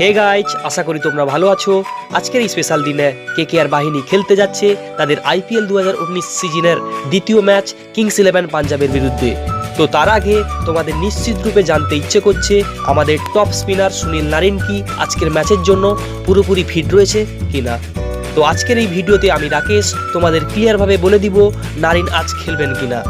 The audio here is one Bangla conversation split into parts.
হে গাইজ আশা করি তোমরা ভালো আছো। আজকের এই স্পেশাল দিনে কে কে আর বাহিনী খেলতে যাচ্ছে তাদের আইপিএল দু হাজার উনিশ সিজনের দ্বিতীয় ম্যাচ কিংস ইলেভেন পাঞ্জাবের বিরুদ্ধে। তো তার আগে তোমাদের নিশ্চিত রূপে জানতে ইচ্ছে করছে আমাদের টপ স্পিনার সুনীল নারিন কি আজকের ম্যাচের জন্য পুরোপুরি ফিট রয়েছে কিনা। তো আজকের এই ভিডিওতে আমি রাকেশ তোমাদের ক্লিয়ারভাবে বলে দিব নারিন আজ খেলবেন কিনা।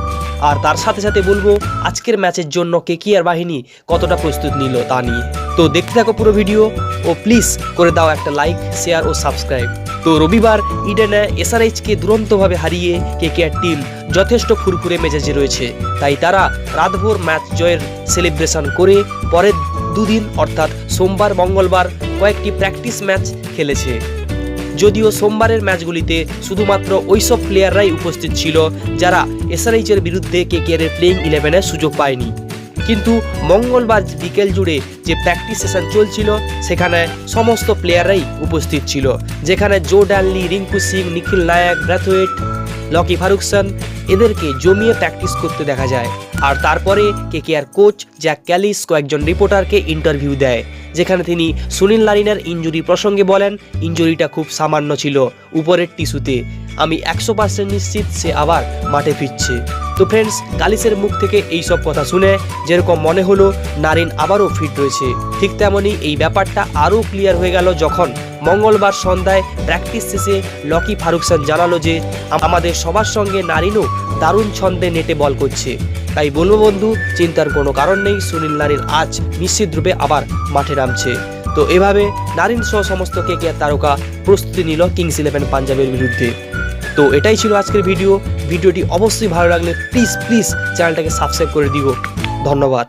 আর তার সাথে সাথে বলব, আজকের ম্যাচের জন্য কে কি আর বাহিনী কতটা প্রস্তুত নিল তা নিয়ে। তো দেখতে থাকো পুরো ভিডিও, ও প্লিজ করে দাও একটা লাইক শেয়ার ও সাবস্ক্রাইব তো রবিবার ইডেনে এসআরএইচকে দুরন্তভাবে হারিয়ে কে কে আর টিম যথেষ্ট ফুরফুরে মেজাজে রয়েছে। তাই তারা রাতভর ম্যাচ জয়ের সেলিব্রেশন করে পরের দুদিন, অর্থাৎ সোমবার, মঙ্গলবার, কয়েকটি প্র্যাকটিস ম্যাচ খেলেছে। যদিও সোমবারের ম্যাচগুলিতে শুধুমাত্র ওইসব প্লেয়াররাই উপস্থিত ছিল, যারা এসআরএইচ এর বিরুদ্ধে কেকেআর এর প্লেইং ইলেভেনের সুযোগ পায়নি। কিন্তু মঙ্গলবার বিকেল জুড়ে যে প্র্যাকটিস সেশন চলছিল, সেখানে সমস্ত প্লেয়াররাই উপস্থিত ছিল, যেখানে Joe Denly Rinku Singh, Nikhil Naik Brathwaite Lockie Ferguson, এদেরকে জমিয়ে প্র্যাকটিস করতে দেখা যায়। আর তারপরে কেকেআর কোচ জ্যাক ক্যালিস কয়েকজন রিপোর্টারকে ইন্টারভিউ দেয়। যেখানে তিনি সুনীল লারিনের ইঞ্জুরি প্রসঙ্গে বলেন, ইঞ্জুরিটা খুব সামান্য ছিল, উপরের টিস্যুতে। আমি একশো পার্সেন্ট নিশ্চিত সে আবার মাঠে ফিরছে। তো ফ্রেন্ডস কালিসের মুখ থেকে এই সব কথা শুনে যেরকম মনে হলো, নারিন আবারও ফিট রয়েছে। ঠিক তেমনই এই ব্যাপারটা আরও ক্লিয়ার হয়ে গেল যখন মঙ্গলবার সন্ধ্যায় প্র্যাকটিস শেষে লকি ফারুকসান জানালো যে, আমাদের সবার সঙ্গে নারিনও দারুণ ছন্দে নেটে বল করছে। তাই বলব বন্ধু, চিন্তার কোনো কারণ নেই, সুনীল নারীর আজ নিশ্চিত রূপে আবার মাঠে নামছে। তো এভাবে নারিন সহ সমস্ত কে কে তারকা প্রস্তুতি নিল কিংস ইলেভেন পাঞ্জাবের বিরুদ্ধে। তো এটাই ছিল আজকের ভিডিও। ভিডিওটি অবশ্যই ভালো লাগলে প্লিজ প্লিজ চ্যানেলটাকে সাবস্ক্রাইব করে দিও। ধন্যবাদ।